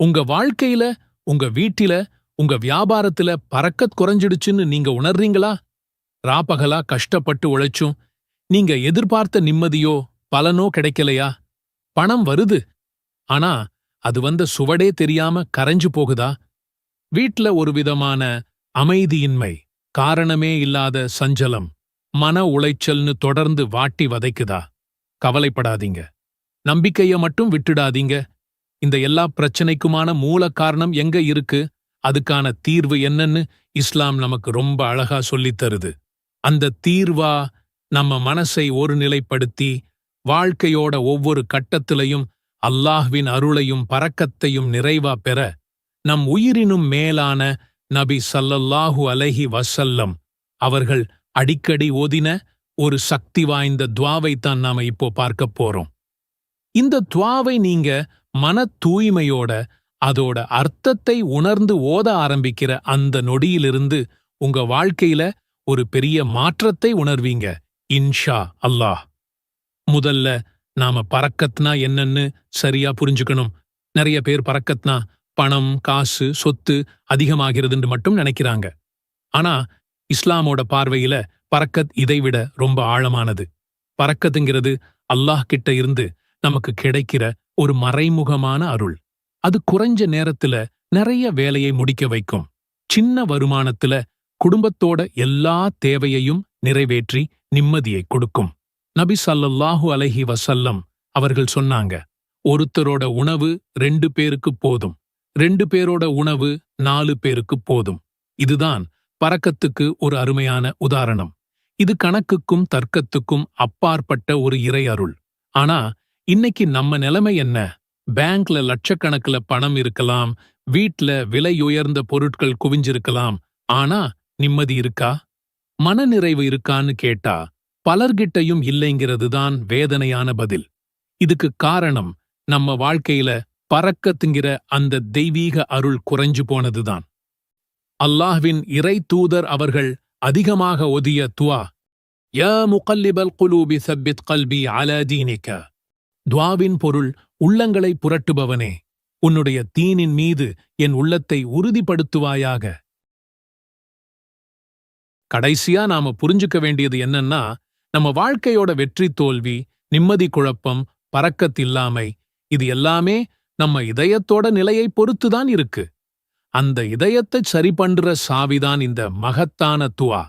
உங்க வாழ்க்கையில உங்க வீட்டில உங்க வியாபாரத்துல பறக்கத் குறைஞ்சிடுச்சுன்னு நீங்க உணர்றீங்களா? ராப்பகலா கஷ்டப்பட்டு உழைச்சும் நீங்க எதிர்பார்த்த நிம்மதியோ பலனோ கிடைக்கலையா? பணம் வருது ஆனா அது வந்த சுவடே தெரியாம கரைஞ்சு போகுதா? வீட்ல ஒரு விதமான அமைதியின்மை காரணமே இல்லாத சஞ்சலம் மன உளைச்சல்னு தொடர்ந்து வாட்டி வதைக்குதா? கவலைப்படாதீங்க. நம்பிக்கைய மட்டும் விட்டுடாதீங்க. இந்த எல்லா பிரச்சனைக்குமான மூல காரணம் எங்க இருக்கு? அதுக்கான தீர்வு என்னன்னு இஸ்லாம் நமக்கு ரொம்ப அழகா சொல்லித் தருது. அந்த தீர்வா நம்ம மனசை ஒருநிலைப்படுத்தி வாழ்க்கையோட ஒவ்வொரு கட்டத்திலையும் அல்லாஹ்வின் அருளையும் பறக்கத்தையும் நிறைவா பெற நம் உயிரினும் மேலான நபி சல்லல்லாஹு அலைஹி வசல்லம் அவர்கள் அடிக்கடி ஓதின ஒரு சக்தி வாய்ந்த துவாவைத்தான் நாம இப்போ பார்க்கப் போறோம். இந்த துவாவை நீங்க மன தூய்மையோட அதோட அர்த்தத்தை உணர்ந்து ஓத ஆரம்பிக்கிற அந்த நொடியிலிருந்து உங்க வாழ்க்கையில ஒரு பெரிய மாற்றத்தை உணர்வீங்க. இன்ஷா அல்லாஹ். முதல்ல நாம பறக்கத்னா என்னன்னு சரியா புரிஞ்சுக்கணும். நிறைய பேர் பறக்கத்னா பணம் காசு சொத்து அதிகமாகிறதுன்னு மட்டும் நினைக்கிறாங்க. ஆனா இஸ்லாமோட பார்வையில பறக்கத் இதைவிட ரொம்ப ஆழமானது. பறக்கத்துங்கிறது அல்லாஹ் கிட்ட இருந்து நமக்கு கிடைக்கிற ஒரு மறைமுகமான அருள். அது குறைஞ்ச நேரத்துல நிறைய வேலையை முடிக்க வைக்கும். சின்ன வருமானத்துல குடும்பத்தோட எல்லா தேவையையும் நிறைவேற்றி நிம்மதியை கொடுக்கும். நபி சல்லல்லாஹு அலஹி வசல்லம் அவர்கள் சொன்னாங்க ஒருத்தரோட உணவு ரெண்டு பேருக்கு போதும். ரெண்டு பேரோட உணவு நாலு பேருக்கு போதும். இதுதான் பறக்கத்துக்கு ஒரு அருமையான உதாரணம். இது கணக்குக்கும் தர்க்கத்துக்கும் அப்பாற்பட்ட ஒரு இறை அருள். ஆனா இன்னைக்கு நம்ம நிலைமை என்ன? பேங்க்ல லட்சக்கணக்குல பணம் இருக்கலாம் வீட்ல விலையுயர்ந்த பொருட்கள் குவிஞ்சிருக்கலாம் ஆனா நிம்மதி இருக்கா? மனநிறைவு இருக்கான்னு கேட்டா பலர்கிட்டையும் இல்லைங்கிறது தான் வேதனையான பதில். இதுக்கு காரணம் நம்ம வாழ்க்கையில பறக்கத்துங்கிற அந்த தெய்வீக அருள் குறைஞ்சு போனதுதான். அல்லாஹ்வின் இறை தூதர் அவர்கள் அதிகமாக ஒதிய துவா யா முகல்லிபல் குலூபி சப்பித் கல்பி அலதீனிக்க துவாவின் பொருள் உள்ளங்களை புரட்டுபவனே உன்னுடைய தீனின் மீது என் உள்ளத்தை உறுதிப்படுத்துவாயாக. கடைசியா நாம புரிஞ்சுக்க வேண்டியது என்னன்னா நம்ம வாழ்க்கையோட வெற்றி தோல்வி நிம்மதி குழப்பம் பறக்கத்தில்லாமை இது எல்லாமே நம்ம இதயத்தோட நிலையை பொறுத்துதான் இருக்கு. அந்த இதயத்தை சரி பண்ற சாவிதான் இந்த மகத்தான துவா.